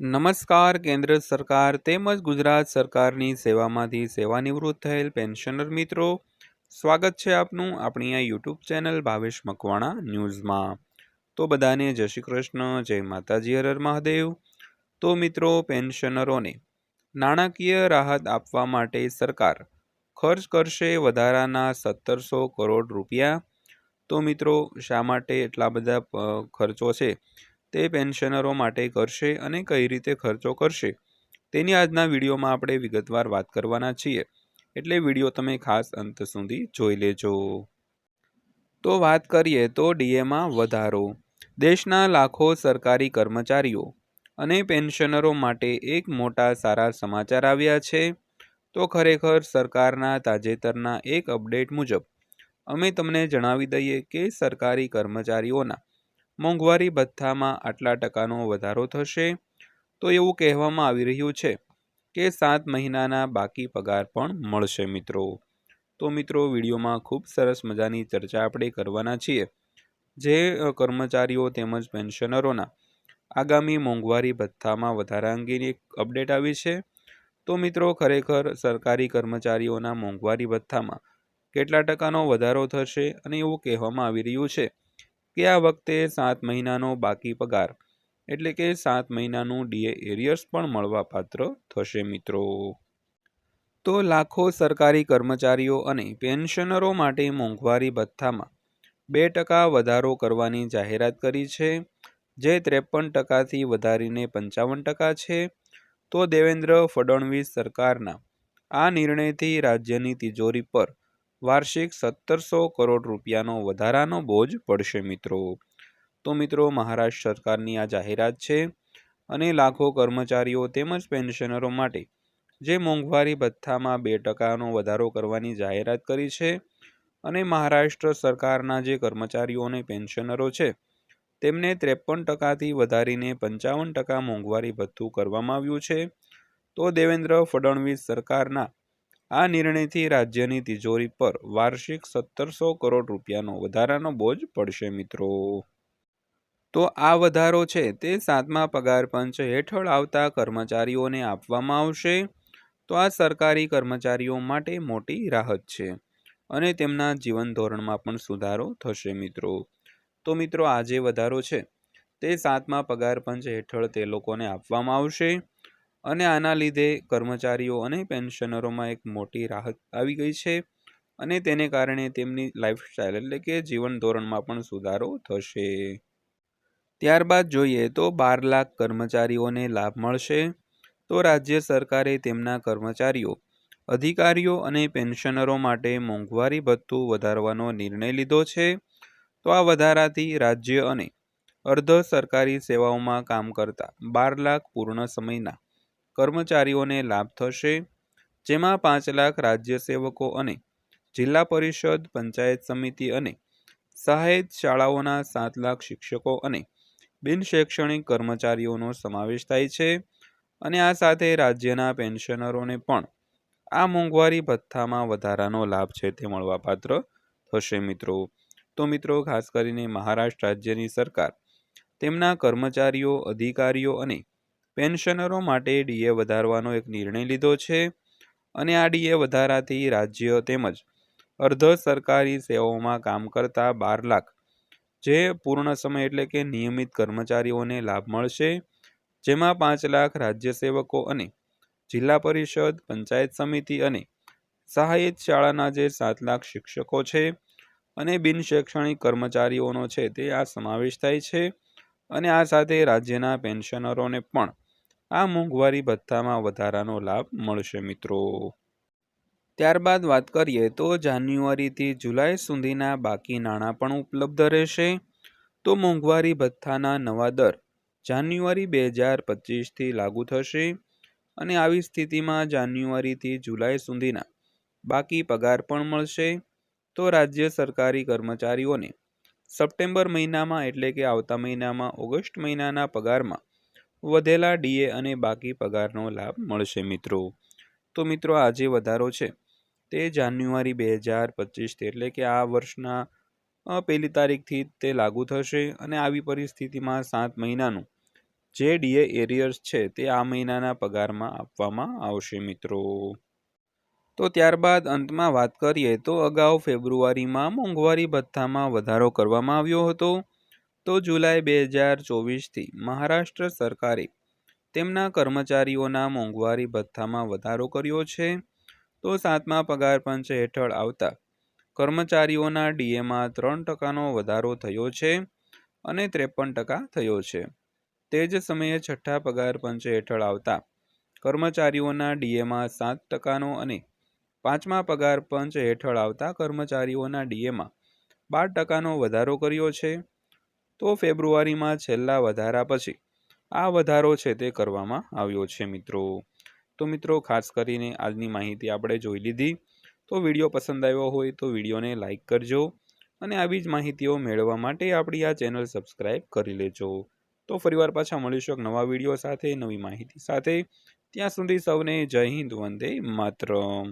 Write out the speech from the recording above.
નમસ્કાર, કેન્દ્ર સરકાર તેમજ ગુજરાત સરકારની સેવામાંથી સેવાનિવૃત્ત થયેલ પેન્શનર મિત્રો. સ્વાગત છે આપનું આપણી આ યુટ્યુબ ચેનલ ભાવેશ મકવાણા ન્યૂઝમાં. તો બધાને જય શ્રી કૃષ્ણ, જય માતાજી હરર મહાદેવ. તો મિત્રો, પેન્શનરોને નાણાકીય રાહત આપવા માટે સરકાર ખર્ચ કરશે વધારાના સત્તરસો કરોડ રૂપિયા. તો મિત્રો, શા માટે એટલા બધા ખર્ચો છે? તે પેન્શનરો માટે કરશે અને કઈ રીતે ખર્ચો કરશે. તેની આજના વિડીયોમાં આપણે વિગતવાર વાત કરવાના છીએ. એટલે વીડિયો તમે ખાસ અંત સુધી જોઈ લેજો. તો વાત કરીએ તો ડીએમાં વધારો. દેશના લાખો સરકારી કર્મચારીઓ અને પેન્શનરો માટે એક મોટા સારા સમાચાર આવ્યા છે. તો ખરેખર સરકારના તાજેતરના એક અપડેટ મુજબ, અમે તમને જણાવી દઈએ કે સરકારી કર્મચારીઓના મોંઘવારી ભથ્થામાં આટલા ટકાનો વધારો થશે? તો એવું કહેવામાં આવી રહ્યું છે કે સાત મહિનાના બાકી પગાર પણ મળશે મિત્રો. તો મિત્રો, વિડીયોમાં ખૂબ સરસ મજાની ચર્ચા આપણે કરવાના છીએ. જે કર્મચારીઓ તેમજ પેન્શનરોના આગામી મોંઘવારી ભથ્થામાં વધારા અંગેની એક અપડેટ આવી છે. તો મિત્રો, ખરેખર સરકારી કર્મચારીઓના મોંઘવારી ભથ્થામાં કેટલા ટકાનો વધારો થશે અને એવું કહેવામાં આવી રહ્યું છે કે આ વખતે સાત મહિનાનો બાકી પગાર. એટલે કે સાત મહિનાનું ડીએ એરિયર્સ પણ મળવાપાત્ર થશે મિત્રો. તો લાખો સરકારી કર્મચારીઓ અને પેન્શનરો માટે મોંઘવારી ભથ્થામાં બે ટકા વધારો કરવાની જાહેરાત કરી છે. જે ત્રેપન ટકાથી વધારીને પંચાવન ટકા છે. તો દેવેન્દ્ર ફડણવીસ સરકારના આ નિર્ણયથી રાજ્યની તિજોરી પર વાર્ષિક સત્તરસો કરોડ રૂપિયાનો વધારાનો બોજ પડશે મિત્રો. તો મિત્રો, મહારાષ્ટ્ર સરકારની આ જાહેરાત છે અને લાખો કર્મચારીઓ તેમજ પેન્શનરો માટે જે મોંઘવારી ભથ્થામાં બે ટકાનો વધારો કરવાની જાહેરાત કરી છે અને મહારાષ્ટ્ર સરકારના જે કર્મચારીઓ અને પેન્શનરો છે તેમને ત્રેપન ટકાથી વધારીને પંચાવન ટકા મોંઘવારી ભથ્થું કરવામાં આવ્યું છે. તો દેવેન્દ્ર ફડણવીસ સરકારના આ નિર્ણયથી રાજ્યની તિજોરી પર વાર્ષિક સત્તરસો કરોડ રૂપિયાનો વધારાનો બોજ પડશે મિત્રો. તો આ વધારો છે તે સાતમા પગાર પંચ હેઠળ આવતા કર્મચારીઓને આપવામાં આવશે. તો આ સરકારી કર્મચારીઓ માટે મોટી રાહત છે અને તેમના જીવન ધોરણમાં પણ સુધારો થશે મિત્રો. તો મિત્રો આ જે વધારો છે તે સાતમા પગાર પંચ હેઠળ તે લોકોને આપવામાં આવશે. અને આના લીધે કર્મચારીઓ અને પેન્શનરોમાં એક મોટી રાહત આવી ગઈ છે અને તેને કારણે તેમની લાઈફસ્ટાઈલ એટલે કે જીવન ધોરણમાં પણ સુધારો થશે. ત્યારબાદ જોઈએ તો બાર લાખ કર્મચારીઓને લાભ મળશે તો રાજ્ય સરકારે તેમના કર્મચારીઓ, અધિકારીઓ અને પેન્શનરો માટે મોંઘવારી ભથ્થું વધારવાનો નિર્ણય લીધો છે. તો આ વધારાથી રાજ્ય અને અર્ધ સરકારી સેવાઓમાં કામ કરતા બાર લાખ પૂર્ણ સમયના કર્મચારીઓને લાભ થશે, જેમાં પાંચ લાખ રાજ્ય સેવકો અને જિલ્લા પરિષદ, પંચાયત સમિતિ અને સહાયિત શાળાઓના સાત લાખ શિક્ષકો અને બિનશૈક્ષણિક કર્મચારીઓનો સમાવેશ થાય છે. અને આ સાથે રાજ્યના પેન્શનરોને પણ આ મોંઘવારી ભથ્થામાં વધારાનો લાભ છે તે મળવાપાત્ર થશે મિત્રો. તો મિત્રો, ખાસ કરીને મહારાષ્ટ્ર રાજ્યની સરકાર તેમના કર્મચારીઓ, અધિકારીઓ અને પેન્શનરો માટે ડીએ વધારવાનો એક નિર્ણય લીધો છે અને આ ડીએ વધારાથી રાજ્ય તેમજ અર્ધ સરકારી સેવાઓમાં કામ કરતા બાર લાખ જે પૂર્ણ સમય એટલે કે નિયમિત કર્મચારીઓને લાભ મળશે, જેમાં પાંચ લાખ રાજ્ય સેવકો અને જિલ્લા પરિષદ, પંચાયત સમિતિ અને સહાયિત શાળાના જે સાત લાખ શિક્ષકો છે અને બિનશૈક્ષણિક કર્મચારીઓનો છે તે આ સમાવેશ થાય છે. અને આ સાથે રાજ્યના પેન્શનરોને પણ આ મોંઘવારી ભથ્થામાં વધારાનો લાભ મળશે, મિત્રો. ત્યારબાદ વાત કરીએ તો જાન્યુઆરીથી જુલાઈ સુધીના બાકી નાણાં પણ ઉપલબ્ધ રહેશે. તો મોંઘવારી ભથ્થાના નવા દર જાન્યુઆરી બે હજાર પચીસથી લાગુ થશે અને આવી સ્થિતિમાં જાન્યુઆરીથી જુલાઈ સુધીના બાકી પગાર પણ મળશે. તો રાજ્ય સરકારી કર્મચારીઓને સપ્ટેમ્બર મહિનામાં એટલે કે આવતા મહિનામાં ઓગસ્ટ મહિનાના પગારમાં વધેલા ડીએ અને બાકી પગારનો લાભ મળશે મિત્રો. તો મિત્રો આ જે વધારો છે તે જાન્યુઆરી બે હજાર પચીસથી એટલે કે આ વર્ષના પહેલી તારીખથી તે લાગુ થશે અને આવી પરિસ્થિતિમાં સાત મહિનાનું જે ડીએ એરિયર્સ છે તે આ મહિનાના પગારમાં આપવામાં આવશે મિત્રો. તો ત્યારબાદ અંતમાં વાત કરીએ તો અગાઉ ફેબ્રુઆરીમાં મોંઘવારી ભથ્થામાં વધારો કરવામાં આવ્યો હતો. તો જુલાઈ બે હજાર ચોવીસથી મહારાષ્ટ્ર સરકારે તેમના કર્મચારીઓના મોંઘવારી ભથ્થામાં વધારો કર્યો છે. તો સાતમા પગાર પંચ હેઠળ આવતા કર્મચારીઓના ડીએમાં ત્રણ ટકાનો વધારો થયો છે અને ત્રેપન ટકા થયો છે. તે જ સમયે છઠ્ઠા પગાર પંચ હેઠળ આવતા કર્મચારીઓના ડીએમાં સાત ટકાનો અને પાંચમા પગાર પંચ હેઠળ આવતા કર્મચારીઓના ડીએમાં બાર ટકાનો વધારો કર્યો છે. તો ફેબ્રુઆરીમાં છેલ્લા વધારા પછી આ વધારો છે તે કરવામાં આવ્યો છે મિત્રો. તો મિત્રો, ખાસ કરીને આજની માહિતી આપણે જોઈ લીધી. તો વીડિયો પસંદ આવ્યો હોય તો વિડીયોને લાઇક કરજો અને આવી જ માહિતીઓ મેળવવા માટે આપણી આ ચેનલ સબસ્ક્રાઈબ કરી લેજો. તો ફરીવાર પાછા મળીશું એક નવા વીડિયો સાથે, નવી માહિતી સાથે. ત્યાં સુધી સૌને જય હિન્દ, વંદે માતરમ.